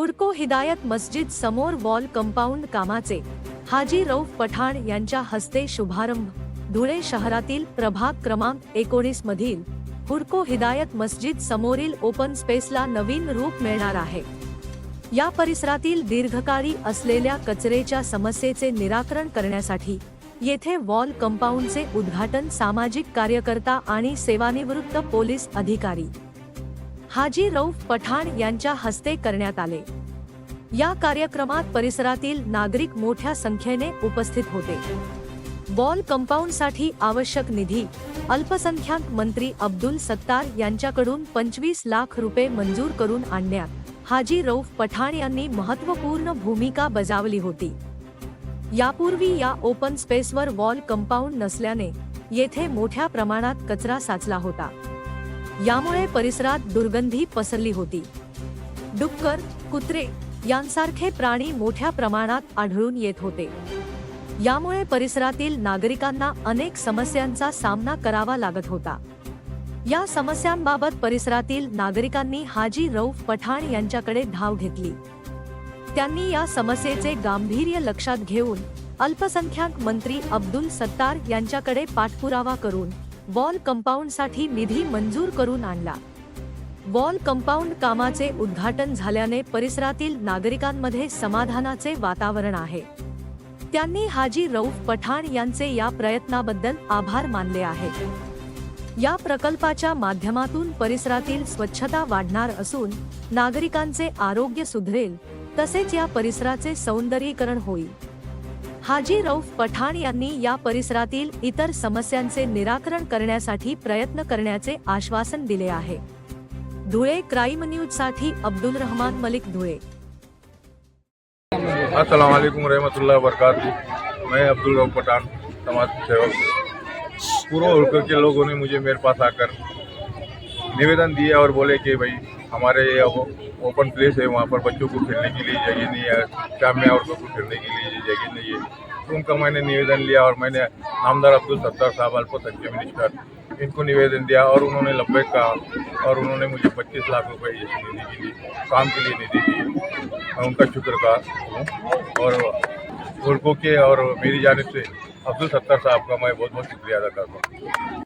हुडको हिदायत मस्जिद समोर wall compound कामाचे. हाजी रौफ पठाण यांच्या हस्ते शुभारंभ. धुळे शहरातील प्रभाग क्रमांक एकोणीस मधील हुडको हिदायत मस्जिद समोरील ओपन स्पेसला नवीन रूप मिळणार आहे. या परिसरातील दीर्घकाळी असलेल्या कचरेच्या समस्येचे निराकरण करण्यासाठी येथे वॉल कंपाऊंडचे उद्घाटन सामाजिक कार्यकर्ता आणि सेवानिवृत्त पोलीस अधिकारी हाजी रौफ पठाण यांच्या हस्ते करण्यात आले. या कार्यक्रमात परिसरातील नागरिक मोठ्या संख्येने उपस्थित होते. वॉल कंपाऊंडसाठी आवश्यक निधी अल्पसंख्याक मंत्री अब्दुल सत्तार यांच्याकडून पंचवीस लाख रुपये मंजूर करून आणण्यात हाजी रौफ पठाण यांनी महत्त्वपूर्ण भूमिका बजावली होती. यापूर्वी या ओपन स्पेसवर वॉल कंपाऊंड नसल्याने येथे मोठ्या प्रमाणात कचरा साचला होता. यामुळे परिसरात दुर्गंधी पसरली होती. डुक्कर कुत्रे यांसारखे प्राणी मोठ्या प्रमाणात आढळून येत होते. यामुळे परिसरातील नागरिकांना अनेक समस्यांचा सामना करावा लागत होता. या समस्यांबाबत परिसरातील नागरिकांनी हाजी रौफ पठाण यांच्याकडे धाव घेतली. त्यांनी या समस्येचे गांभीर्य लक्षात घेऊन अल्पसंख्याक मंत्री अब्दुल सत्तार यांच्याकडे पाठपुरावा करून वॉल कंपाऊंडसाठी निधी मंजूर करून आणला. वॉल कंपाऊंड कामाचे उद्घाटन झाल्याने परिसरातील नागरिकांमध्ये समाधानाचे वातावरण आहे. त्यांनी हाजी रऊफ पठाण यांचे या प्रयत्नाबद्दल आभार मानले आहेत या प्रकल्पाच्या माध्यमातून परिसरातील स्वच्छता वाढणार असून नागरिकांचे आरोग्य सुधरेल तसेच या परिसराचे सौंदर्यीकरण होईल. हाजी रौफ पठाण यांनी या परिसरातील इतर समस्यांचे निराकरण करण्यासाठी प्रयत्न करण्याचे आश्वासन दिले आहे. धुळे क्राईम न्यूजसाठी अब्दुल रहमान मलिक धुळे. अस्सलाम वालेकुम रहमतुल्लाह वरकत मैं अब्दुल रऊफ पठान समाज सेवक पूर्व होकर के लोगों ने मुझे मेरे पास आकर निवेदन दिया और बोले कि भाई हमारे ये ओपन प्लेस है, वहाँ पर बच्चों को खेलने के लिए जगह नहीं है शाम में औरतों को खेलने के लिए जगह नहीं है तो उनका मैंने निवेदन लिया और मैंने नामदार अब्दुल सत्तार साहब, अल्पसंख्यक मिनिस्टर, इनको निवेदन दिया और उन्होंने लंबे कहा और उन्होंने मुझे पच्चीस लाख इस निधि के लिए, काम के लिए निधि दी मैं उनका शुक्र का और उर्को के और मेरी जानब से अब्दुल सत्तार साहब का मैं बहुत बहुत शुक्रिया अदा करता हूँ।